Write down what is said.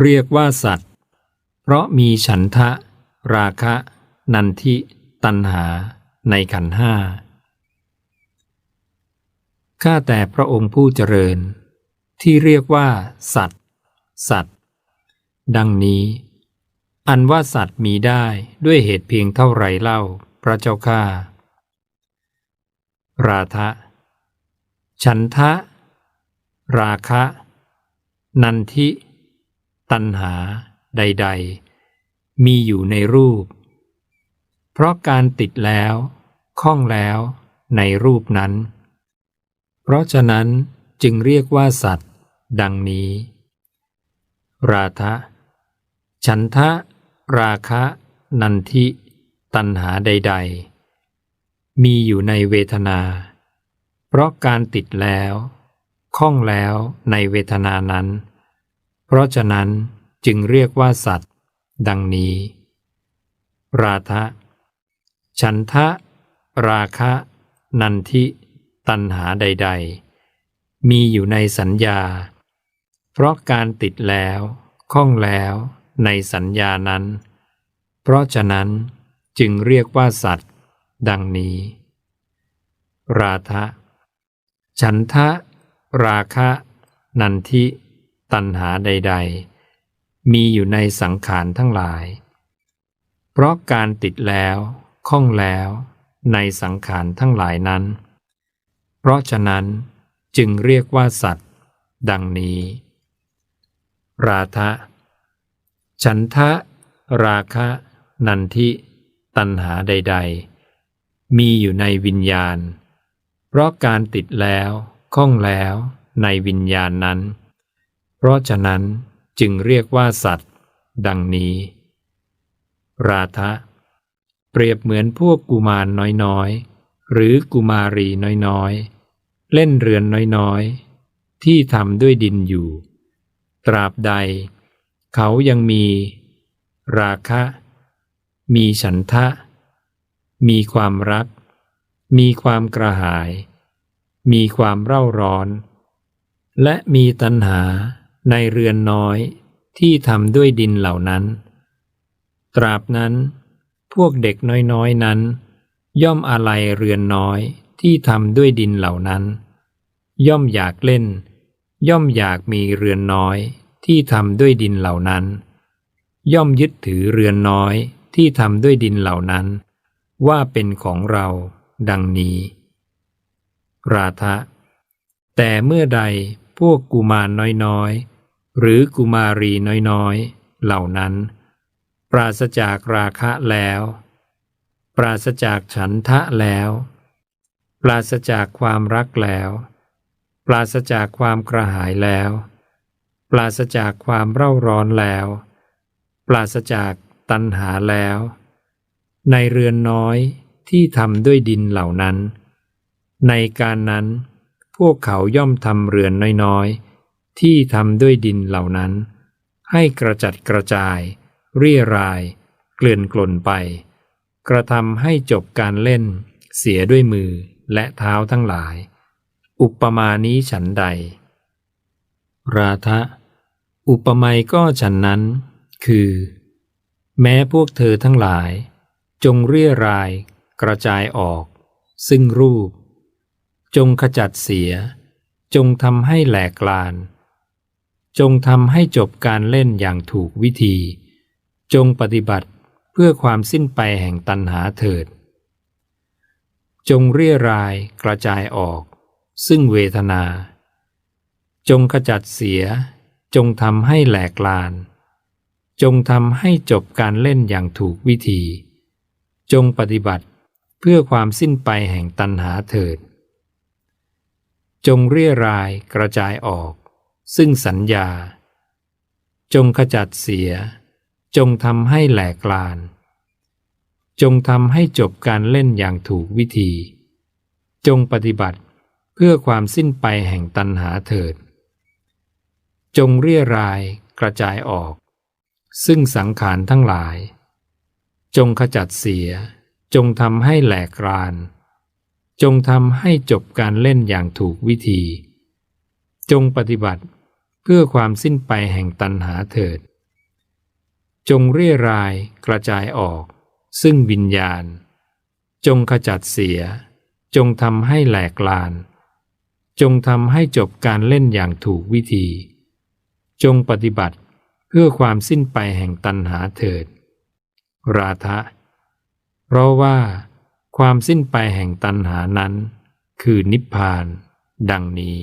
เรียกว่าสัตว์ เพราะมีฉันทะ ราคะ นันทิตัณหาในขันห้าข้าแต่พระองค์ผู้เจริญ ที่เรียกว่า สัตว์ สัตว์ ดังนี้ อันว่าสัตว์มีได้ด้วยเหตุเพียงเท่าไรเล่า พระเจ้าข้าราทะ ฉันทะ ราคะ นันทิ ตัณหาใด ๆ มีอยู่ในรูป เพราะการติดแล้วข้องแล้วในรูปนั้น เพราะฉะนั้นจึงเรียกว่าสัตว์ ดังนี้ ราทะ ฉันทะ ราคะ นันทิ ตัณหาใด ๆ มีอยู่ในเวทนา เพราะการติดแล้ว ข้องแล้วในเวทนานั้น เพราะฉะนั้นจึงเรียกว่าสัตว์ ดังนี้ ราทะ ฉันทะ ราคะ นันทิ ตัณหาใด ๆ มีอยู่ในสัญญา เพราะการติดแล้วข้องแล้วในสัญญานั้น เพราะฉะนั้นจึงเรียกว่าสัตว์ ดังนี้ ราทะ ฉันทะ ราคะ นันทิ ตัณหาใด ๆ มีอยู่ในสังขารทั้งหลาย เพราะการติดแล้วข้องแล้วในสังขารทั้งหลายนั้น เพราะฉะนั้นจึงเรียกว่าสัตว์ ดังนี้ ราทะ ฉันทะ ราคะ นันทิ ตัณหาใด ๆ มีอยู่ในวิญญาณ เพราะการติดแล้วข้องแล้วในวิญญาณนั้น เพราะฉะนั้นจึงเรียกว่าสัตว์ ดังนี้ ราทะเปรียบเหมือนพวกกุมารน้อยๆ หรือกุมารีน้อยๆ เล่นเรือนน้อยๆ ที่ทำด้วยดินอยู่ ตราบใด เขายังมี ราคะ มีฉันทะ มีความรัก มีความกระหาย มีความเร่าร้อน และมีตัณหา ในเรือนน้อยที่ทำด้วยดินเหล่านั้น ตราบนั้น พวกเด็กน้อยๆนั้น ย่อมอะไรเรือนน้อยที่ทำด้วยดินเหล่านั้น ย่อมอยากเล่น ย่อมอยากมีเรือนน้อยที่ทำด้วยดินเหล่านั้น ย่อมยึดถือเรือนน้อยที่ทำด้วยดินเหล่านั้น ว่าเป็นของเราดังนี้ ราทะแต่เมื่อใดพวกกุมารน้อยๆ หรือกุมารีน้อยๆ เหล่านั้น ปราศจากราคะแล้ว ปราศจากฉันทะแล้ว ปราศจากความรักแล้ว ปราศจากความกระหายแล้ว ปราศจากความเร่าร้อนแล้ว ปราศจากตัณหาแล้ว ในเรือนน้อยที่ทำด้วยดินเหล่านั้น ในการนั้นพวกเขาย่อมทำเรือนน้อยๆ ที่ทำด้วยดินเหล่านั้น ให้กระจัดกระจาย เรียราย เกลื่อนกล่นไป กระทำให้จบการเล่น เสียด้วยมือและเท้าทั้งหลาย อุปมานี้ฉันใด ราทะ อุปไมยก็ฉันนั้น คือ แม้พวกเธอทั้งหลาย จงเรียราย กระจายออก ซึ่งรูป จงขจัดเสีย จงทำให้แหลกลาน จงทำให้จบการเล่นอย่างถูกวิธี จงปฏิบัติเพื่อความสิ้นไปแห่งตัณหาเถิด จงเรียรายกระจายออก ซึ่งเวทนา จงขจัดเสีย จงทำให้แหลกลาน จงทำให้จบการเล่นอย่างถูกวิธี จงปฏิบัติเพื่อความสิ้นไปแห่งตัณหาเถิด จงเรียรายกระจายออก ซึ่งสัญญา จงขจัดเสีย จงทำให้แหลกลาน จงทำให้จบการเล่นอย่างถูกวิธี จงปฏิบัติเพื่อความสิ้นไปแห่งตัณหาเถิด จงเรียรายกระจายออก ซึ่งสังขารทั้งหลาย จงขจัดเสีย จงทำให้แหลกราน จงทำให้จบการเล่นอย่างถูกวิธี จงปฏิบัติ เพื่อความสิ้นไปแห่งตัณหาเถิด จงเรียรายกระจายออก ซึ่งวิญญาณ จงขจัดเสีย จงทำให้แหลกลาน จงทำให้จบการเล่นอย่างถูกวิธี จงปฏิบัติเพื่อความสิ้นไปแห่งตัณหาเถิด ราทะเพราะว่าความสิ้นไปแห่งตัณหานั้น คือนิพพาน ดังนี้